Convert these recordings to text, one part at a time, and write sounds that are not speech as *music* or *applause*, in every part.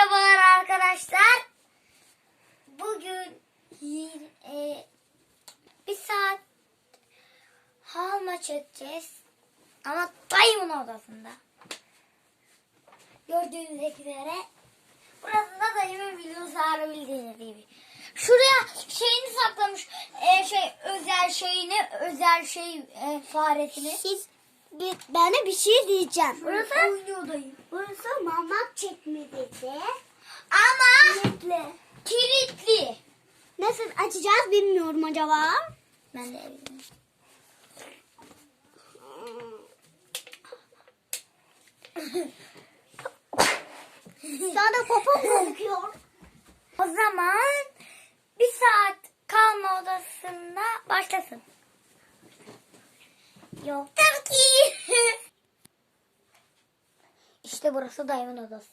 Merhabalar arkadaşlar. Bugün e, bir saat halma çekeceğiz. Ama dayımın odasında. Gördüğünüz üzere. Burası da dayımın bilgisayarı bildiğiniz gibi. Şuraya şeyini saklamış. E, şey özel şeyini, özel şey e, faresini. Siz bir, bana bir şey diyeceğim. Burası oynuyor dayım. Burası mamak çekmecesi. Ama Kilitli. kilitli. Nasıl açacağız bilmiyorum acaba. Ben de bilmiyorum. Sana popom korkuyor. O zaman bir saat kalma odasında başlasın. Yok tabii *laughs* ki. işte burası dayımın odası.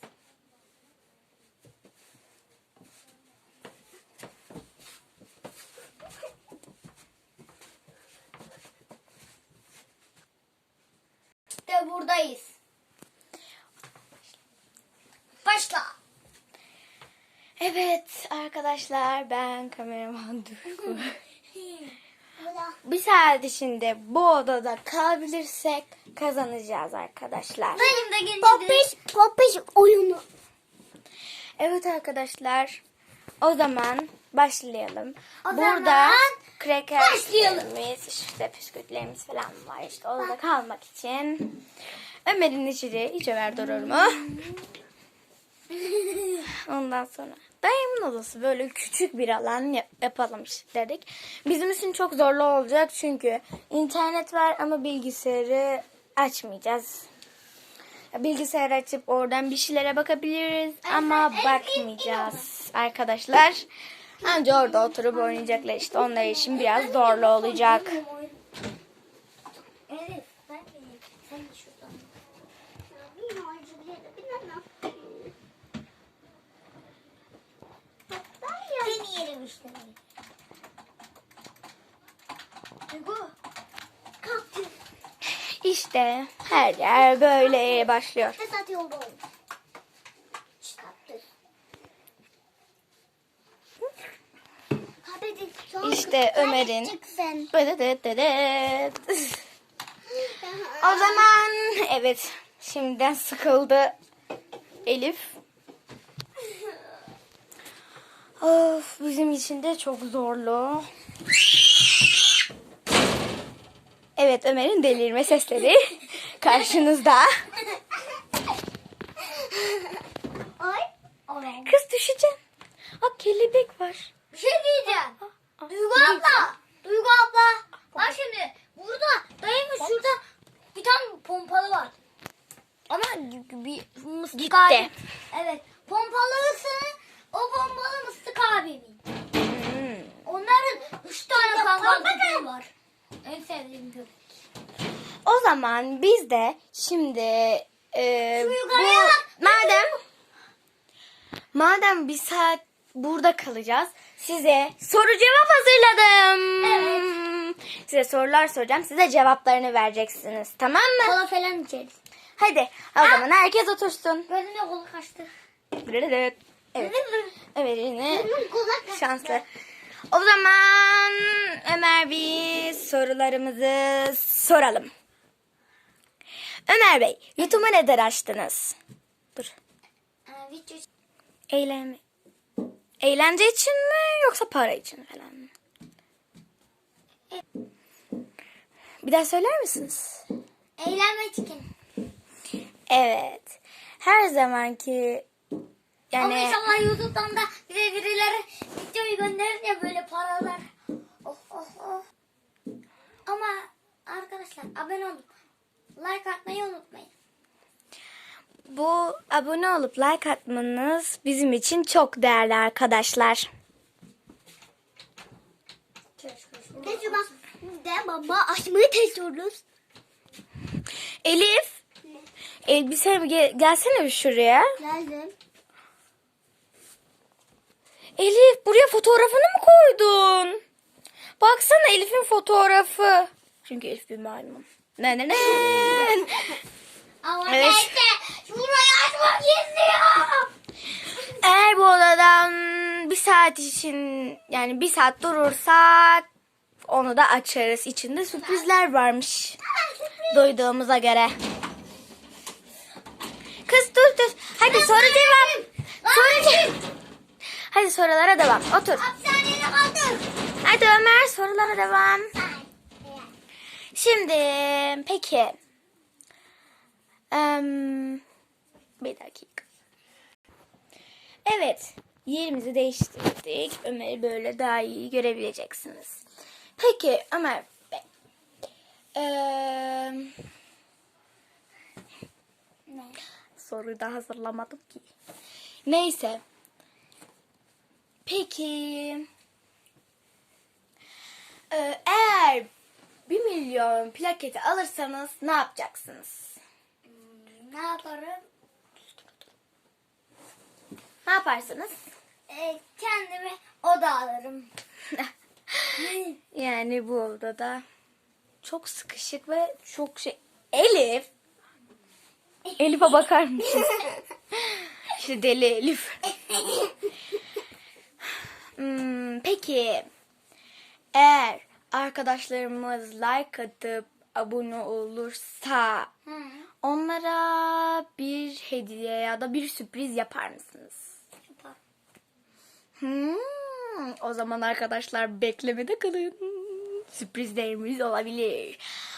İşte buradayız. Başla. Evet arkadaşlar ben kameraman Duygu. Bir saat içinde bu odada kalabilirsek kazanacağız arkadaşlar. Dayım da gelince Popiş popiş oyunu. Evet arkadaşlar o zaman başlayalım. O Burada zaman krekerlerimiz işte bisküvilerimiz falan var işte odada kalmak için. Ömer'in içeri hiç Ömer durur mu? Ondan sonra dayımın odası böyle küçük bir alan yap- yapalım dedik. Bizim için çok zorlu olacak çünkü internet var ama bilgisayarı açmayacağız. Bilgisayar açıp oradan bir şeylere bakabiliriz ama bakmayacağız arkadaşlar. Anca orada oturup oynayacaklar işte onlar için biraz zorlu olacak. Evet, ben de sen de şuradan. Deneyelim işte. Duygu. Kalktı. İşte her yer böyle başlıyor. İşte Ömer'in-. O zaman evet şimdiden sıkıldı Elif. Of bizim için de çok zorlu. Evet Ömer'in delirme sesleri *laughs* karşınızda. Ay. Kız düşeceksin. Aa kelebek var. Bir şey diyeceğim. Duygu abla. Duygu abla. Bak şimdi burada dayımın şurada bir tane pompalı var. Ama bir mıstık Gitti. gitti. Evet. Pompalısı o pompalı mıstık abimin. Hmm. Onların üç tane kangal var. En sevdiğim köpek. O zaman biz de şimdi e, Şu bu, yukarıya bak. madem madem bir saat burada kalacağız size soru cevap hazırladım. Evet. Size sorular soracağım. Size cevaplarını vereceksiniz. Tamam mı? Kola falan içeriz. Hadi o zaman herkes otursun. Gözümde kola kaçtı. Evet. Ömer'ine Kulak şanslı. O zaman Ömer biz sorularımızı soralım. Ömer Bey, YouTube'u neden açtınız? Dur. Ee, Eğlenme. Eğlence için mi yoksa para için falan mı? Bir daha söyler misiniz? eğlenmek için. Evet. Her zamanki Ama yani inşallah YouTube'dan da bize birileri videoyu gönderir ya böyle paralar. Oh oh oh. Ama arkadaşlar abone olup like atmayı unutmayın. bu abone olup like atmanız bizim için çok değerli arkadaşlar. Tecrübe. De baba açmayı testiyoruz. Elif, elbise gel- gelsene bir şuraya. Geldim. Elif buraya fotoğrafını mı koydun? Baksana Elif'in fotoğrafı. Çünkü Elif bir maymun. Ne ne ne. Ama Evet. neyse şurayı açmak istiyorum. saat için yani bir saat durursa onu da açarız. İçinde sürprizler varmış. Duyduğumuza göre. Kız dur dur. Hadi soru cevap. Soru cevap. Hadi sorulara devam. Otur. Hapishanede kaldım. Hadi Ömer sorulara devam. Şimdi peki. Em, bir dakika. Evet. Yerimizi değiştirdik. Ömer'i böyle daha iyi görebileceksiniz. Peki Ömer Bey. Em, soruyu da hazırlamadım ki. Neyse. Peki. Ee, eğer 1 milyon plaketi alırsanız ne yapacaksınız? Ne yaparım? Ne yaparsınız? Ee, kendime oda alırım. *laughs* yani bu odada çok sıkışık ve çok şey... Elif! Elif'e bakar mısın? *laughs* işte deli Elif. *laughs* Hmm, peki eğer arkadaşlarımız like atıp abone olursa Hı. onlara bir hediye ya da bir sürpriz yapar mısınız? Yapar. Hmm, o zaman arkadaşlar beklemede kalın. Sürprizlerimiz olabilir.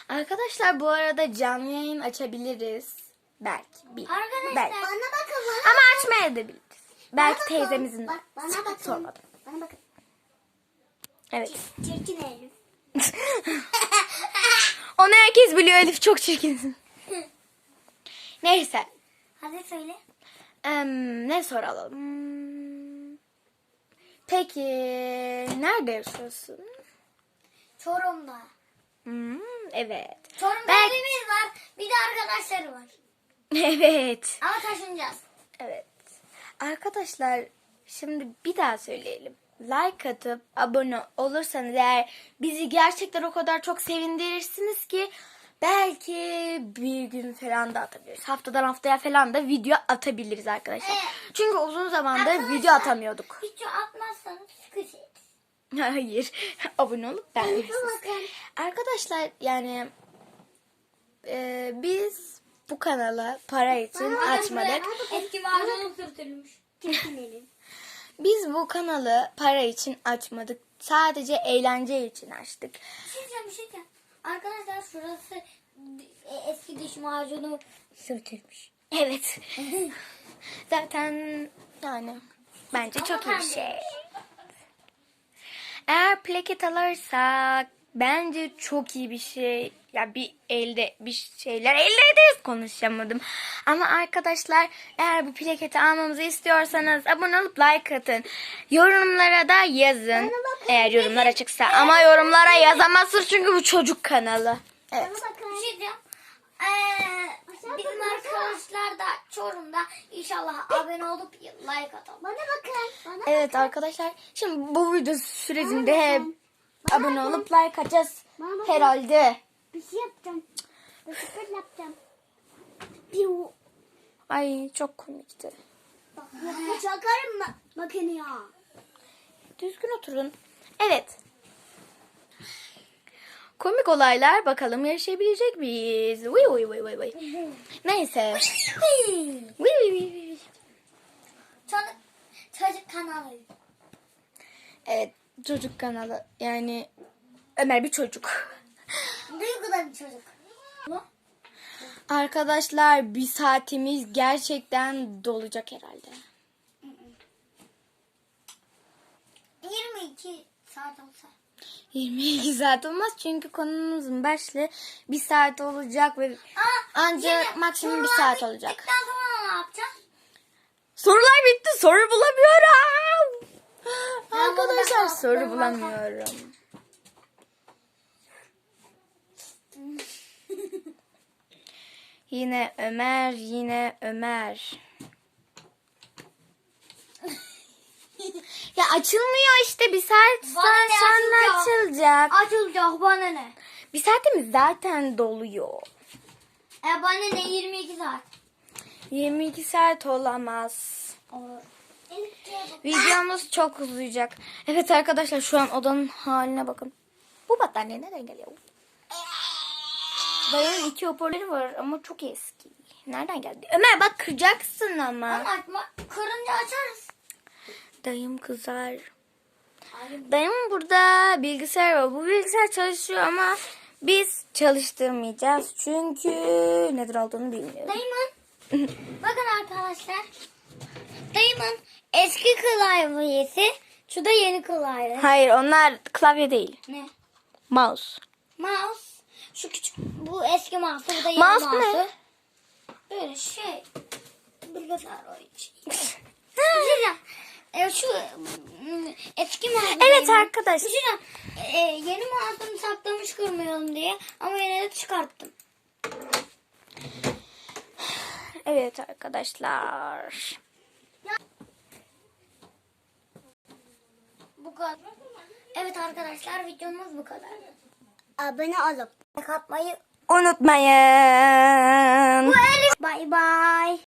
Arkadaşlar bu arada canlı yayın açabiliriz. Belki. Bir. Arkadaşlar Belki. Bana bakın bana. Ama açmayabiliriz. Belki bakın. teyzemizin. Bak, bana bakın. Sormadım. Bana bakın. Evet. Çirkin Elif. *laughs* Onu herkes biliyor Elif çok çirkinsin. *laughs* Neyse. hadi söyle. Em, ne soralım? Peki nerede yaşıyorsun? Çorum'da. Hmm, evet. Çorum'da Belki- evimiz var. Bir de arkadaşları var. *laughs* Evet. Ama taşınacağız. Evet. Arkadaşlar şimdi bir daha söyleyelim. Like atıp abone olursanız eğer bizi gerçekten o kadar çok sevindirirsiniz ki belki bir gün falan da atabiliriz. Haftadan haftaya falan da video atabiliriz arkadaşlar. Evet. Çünkü uzun zamandır Arkadaşlar, video atamıyorduk. Hiç atmazsanız sıkışırız. Hayır. *laughs* abone olup beğenirsiniz. Arkadaşlar yani e, biz bu kanala para için açmadık. Eski mağazanın sürtülmüş. Çirkin Elif. Biz bu kanalı para için açmadık. Sadece eğlence için açtık. Bir şey diyeceğim, bir şey diyeceğim. Arkadaşlar şurası e, eski diş macunu sürtülmüş. Evet. *laughs* Zaten yani bence çok iyi bir şey. Eğer plaket alırsak bence çok iyi bir şey. Ya bir elde bir şeyler elde ederiz konuşamadım. Ama arkadaşlar eğer bu plaketi almamızı istiyorsanız abone olup like atın. Yorumlara da yazın. Eğer yorumlar açıksa. Ama yorumlara yazamazsınız çünkü bu çocuk kanalı. Evet. Bir şey diyeceğim. Ee, bizim arkadaşlar da Çorum'da inşallah abone olup like atalım. Bana bakın. Bana Evet arkadaşlar şimdi bu video sürecinde hep abone olup like atacağız bakın. herhalde. bir şey yapacağım. Bir şey yapacağım. Piu. Ay çok komikti. Bak çakarım mı makineye? Düzgün oturun. Evet. Komik olaylar bakalım yaşayabilecek miyiz? Uy uy uy uy uy. Neyse. Uy uy uy uy. Çocuk, çocuk kanalı. Evet çocuk kanalı yani Ömer bir çocuk. Duyguda bir çocuk. Arkadaşlar bir saatimiz gerçekten dolacak herhalde. 22 saat olsa. 22 saat olmaz çünkü konumuzun başlığı bir saat olacak ve Aa, ancak yine maksimum bir sorular saat olacak. bittikten sonra ne yapacağız? Sorular bitti soru bulamıyorum. Soru bulamıyorum. Yine Ömer, yine Ömer. Ya açılmıyor işte bir saat sonra açılacak? açılacak. Açılacak bana ne? Bir saatimiz zaten doluyor. E bana ne 22 saat. 22 saat olamaz. Olur. Videomuz çok uzayacak. Evet arkadaşlar şu an odanın haline bakın. Bu battaniye nereden geliyor? Dayımın iki hoparlörü var ama çok eski. Nereden geldi? Ömer bak kıracaksın ama. Ama açma, kırınca açarız. Dayım kızar. Dayımın burada bilgisayar var. Bu bilgisayar çalışıyor ama biz çalıştırmayacağız. Çünkü nedir olduğunu bilmiyorum. Dayımın, *laughs* bakın arkadaşlar. Dayımın eski klavyesi, şu da yeni klavye. Hayır onlar klavye değil. Ne? Mouse. Mouse. Şu küçük, bu eski mouse, bu da yeni Mouse mouse. ne? Böyle şey, bilgisayar o için. Güzel. E, şu eski mouse. Evet arkadaşlar. Güzel. E, yeni mouse'umu saklamış kırmayalım diye ama yine de çıkarttım. Evet arkadaşlar. Kadar. Evet arkadaşlar videomuz bu kadar. Abone olup Like atmayı Unutmayın. Bye bye.